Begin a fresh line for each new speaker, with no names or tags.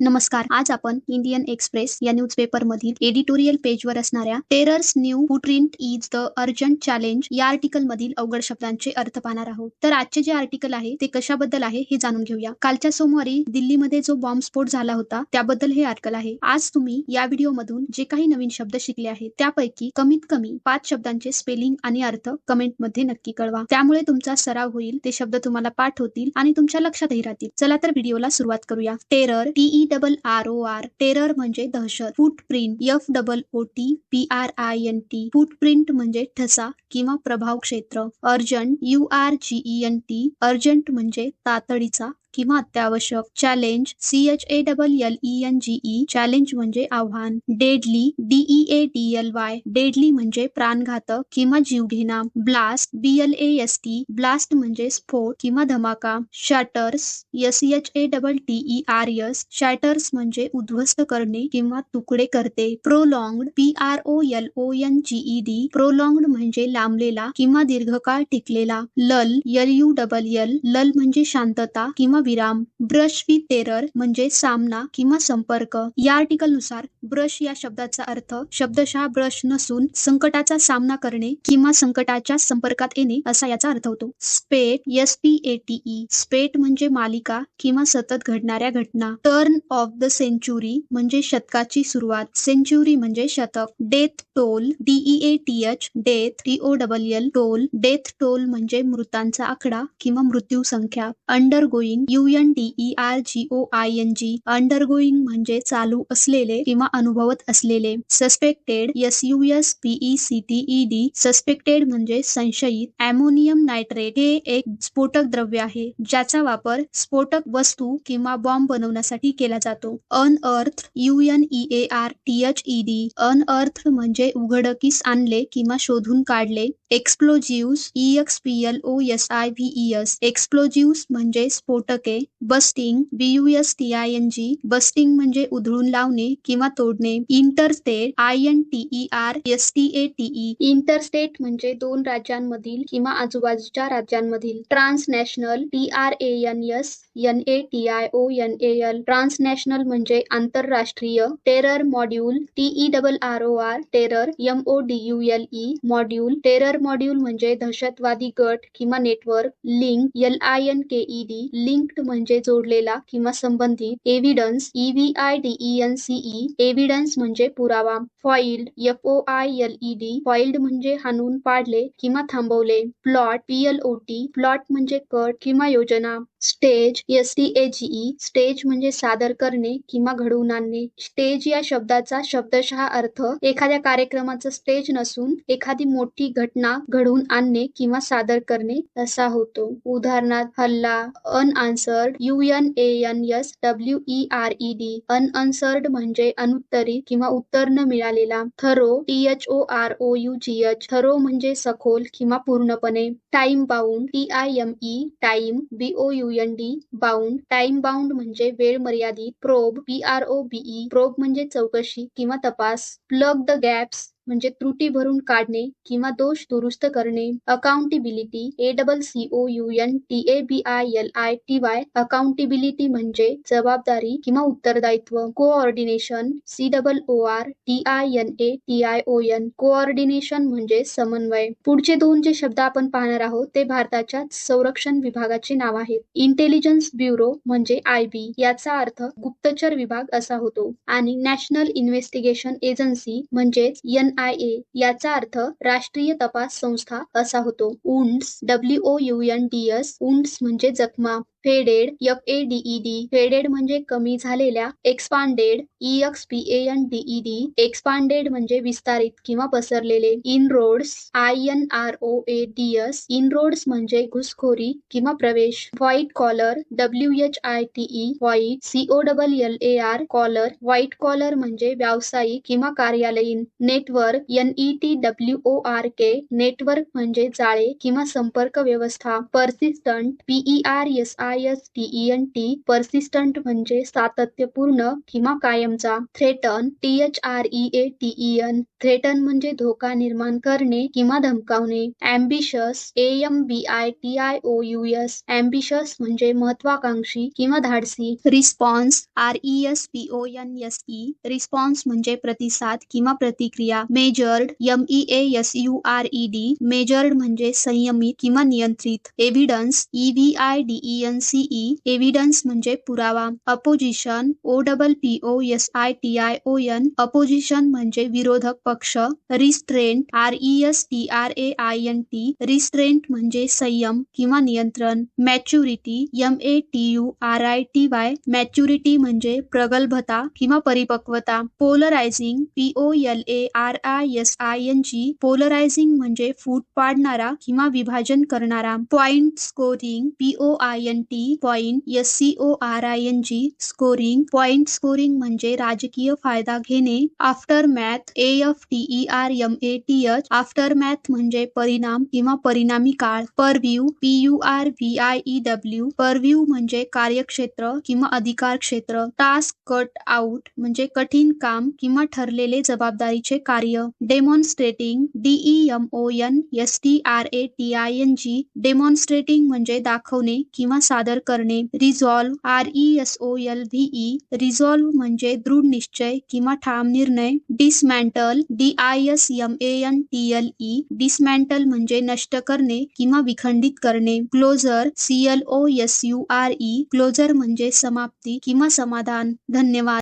नमस्कार आज आपण इंडियन एक्सप्रेस या न्यूजपेपर मधील एडिटोरियल पेजवर असणाऱ्या terrors new footprint is the urgent challenge या आर्टिकल मधील अवघड शब्दांचे अर्थ पाहणार आहोत. तर आजचे जे आर्टिकल आहे ते कशाबद्दल आहे हे जाणून घेऊया. कालच्या सोमवारी दिल्लीमध्ये जो बॉम्बस्फोट झाला होता त्याबद्दल हे आर्टिकल आहे. आज तुम्ही या व्हिडिओ मधून जे काही नवीन शब्द शिकले आहेत त्यापैकी कमीत कमी पाच शब्दांचे स्पेलिंग आणि अर्थ कमेंटमध्ये नक्की कळवा. त्यामुळे तुमचा सराव होईल ते शब्द तुम्हाला पाठ होतील आणि तुमच्या लक्षातही राहतील. चला तर व्हिडिओला सुरुवात करूया. Terror T E double R O R terror म्हणजे दहशत. Footprint F double O T P R I N T footprint म्हणजे ठसा किंवा प्रभाव क्षेत्र. Urgent U R G E N T urgent म्हणजे तातडीचा किंवा अत्यावश्यक. Challenge C H A double L E N G E challenge म्हणजे आव्हान. Deadly D E A D L Y deadly म्हणजे प्राणघातक किंवा जीवघेणा. Blast B L A S T blast म्हणजे स्फोट किंवा धमाका. Shatters S H A double T E R S shatters म्हणजे उद्ध्वस्त करणे किंवा तुकडे करते. Prolonged P R O L O N G E D prolonged म्हणजे लांबलेला किंवा दीर्घकाळ टिकलेला. लल एल यू डबल एल लल म्हणजे शांतता किंवा विराम ब्रश विथ टेरर म्हणजे सामना किंवा संपर्क या आर्टिकलनुसार ब्रश या शब्दाचा अर्थ शब्दशः ब्रश नसून संकटाचा सामना करणे किंवा संकटाच्या संपर्कात येणे असा याचा अर्थ होतो. Spate S P A T E spate म्हणजे मालिका किंवा सतत घडणाऱ्या घटना. टर्न ऑफ द सेंचुरी म्हणजे शतकाची सुरुवात. सेंचुरी म्हणजे शतक. Death toll D E A T H death T O double L toll. Death toll म्हणजे मृतांचा आकडा किंवा मृत्यू संख्या. Undergoing U N D E R G O I N G. Undergoing म्हणजे चालू असलेले किंवा अनुभवत असलेले suspected S U S P E C T E D suspected म्हणजे संशयित अमोनियम नायट्रेट हे एक स्फोटक द्रव्य आहे ज्याचा वापर स्फोटक वस्तू किंवा बॉम्ब बनवण्यासाठी केला जातो. Unearth U N E A R T H E D unearth म्हणजे उघडकीस आणले किंवा शोधून काढले. Explosives E X P L O S I V E S explosives म्हणजे स्फोटके. Busting B U S T I N G busting म्हणजे उधळून लावणे किंवा तोडणे. Interstate I N T E R S T A T E interstate म्हणजे दोन राज्यांमधील किंवा आजूबाजूच्या राज्यांमधील. Transnational T R A N S N A T I O N A L transnational म्हणजे आंतरराष्ट्रीय terror module T E double R O R terror M O D U L E module terror module म्हणजे दहशतवादी गट किंवा network link L I N K E D linked म्हणजे जोडलेला किंवा संबंधित. Evidence E V I D E N C E evidence म्हणजे पुरावा foiled F O I L E D foiled म्हणजे हाणून पाडले किंवा थांबवले. Plot P L O T plot म्हणजे कट किंवा योजना. Stage S T A G E stage म्हणजे सादर करणे किंवा घडवून आणणे. स्टेज या शब्दाचा शब्दशः अर्थ एखाद्या कार्यक्रमाचा स्टेज नसून एखादी मोठी घटना घडवून आणणे किंवा सादर करणे असा होतो. उदाहरणार्थ हल्ला unanswered U N A N S W E R E D unanswered म्हणजे अनु अनुत्तरित किंवा उत्तर न मिळालेला thorough T H O R O U G H thorough म्हणजे सखोल किंवा पूर्णपणे. Time bound T I M E time B O U N D bound time bound म्हणजे वेळ मर्यादित probe P R O B E probe म्हणजे चौकशी किंवा तपास. प्लग द गॅप्स म्हणजे त्रुटी भरून काढणे किंवा दोष दुरुस्त करणे accountability A double C O U N T A B I L I T Y accountability म्हणजे जबाबदारी किंवा उत्तरदायित्व coordination C double O R T I N A T I O N coordination म्हणजे समन्वय. पुढचे दोन जे शब्द आपण पाहणार आहोत ते भारताच्या संरक्षण विभागाचे नाव आहेत. इंटेलिजन्स ब्युरो म्हणजे आय बी याचा अर्थ गुप्तचर विभाग असा होतो. आणि नॅशनल इन्व्हेस्टिगेशन एजन्सी म्हणजेच एन आय ए याचा अर्थ राष्ट्रीय तपास संस्था असा होतो. Wounds W O U N D S wounds म्हणजे जखमा. फेडेड यक ए डीईडी फेडेड म्हणजे कमी झालेल्या expanded E X P A N D E D expanded म्हणजे विस्तारित किंवा पसरलेले. Inroads I N R O A D S inroads म्हणजे घुसखोरी किंवा प्रवेश. White collar W H I T E white C O double L A R collar white collar म्हणजे व्यावसायिक किंवा कार्यालयीन. Network N E E T W O R K network म्हणजे जाळे किंवा संपर्क व्यवस्था. Persistent P E R S I I S T E N T persistent म्हणजे सातत्यपूर्ण किंवा कायमचा. Threaten T H R E A T E N threaten म्हणजे धोका निर्माण करणे किंवा धमकावणे. Ambitious A M B I T I O U S ambitious म्हणजे महत्वाकांक्षी किंवा धाडसी. Response R E S P O N S E response म्हणजे प्रतिसाद किंवा प्रतिक्रिया. Measured M E A S U R E D measured म्हणजे संयमित किंवा नियंत्रित. Evidence E V I D E N C E म्हणजे पुरावा. Opposition O double P O S I T I O N opposition म्हणजे विरोधक पक्ष. Restraint R E S T R A I N T restraint म्हणजे संयम किंवा नियंत्रण. Maturity M A T U R I T Y maturity म्हणजे प्रगल्भता किंवा परिपक्वता. Polarising P O L A R I S I N G polarising म्हणजे फूट पाडणारा किंवा विभाजन करणारा. Point scoring P O I N T point S C O R I N G scoring point scoring म्हणजे राजकीय फायदा घेणे aftermath A F T E R M A T H aftermath म्हणजे परिणाम किंवा परिणामी काळ purview P U R V I E W purview म्हणजे कार्यक्षेत्र किंवा अधिकार क्षेत्र टास्क कट आउट म्हणजे कठीण काम किंवा ठरलेले जबाबदारीचे कार्य demonstrating D E M O N S T R A T I N G demonstrating म्हणजे दाखवणे किंवा सादर करणे. Resolve R E S O L V E resolve म्हणजे दृढ निश्चय किंवा ठाम निर्णय. Dismantle D I S M A N T L E dismantle म्हणजे नष्ट करणे किंवा विखंडित करणे. Closure C L O S U R E closure म्हणजे समाप्ती किंवा समाधान. धन्यवाद.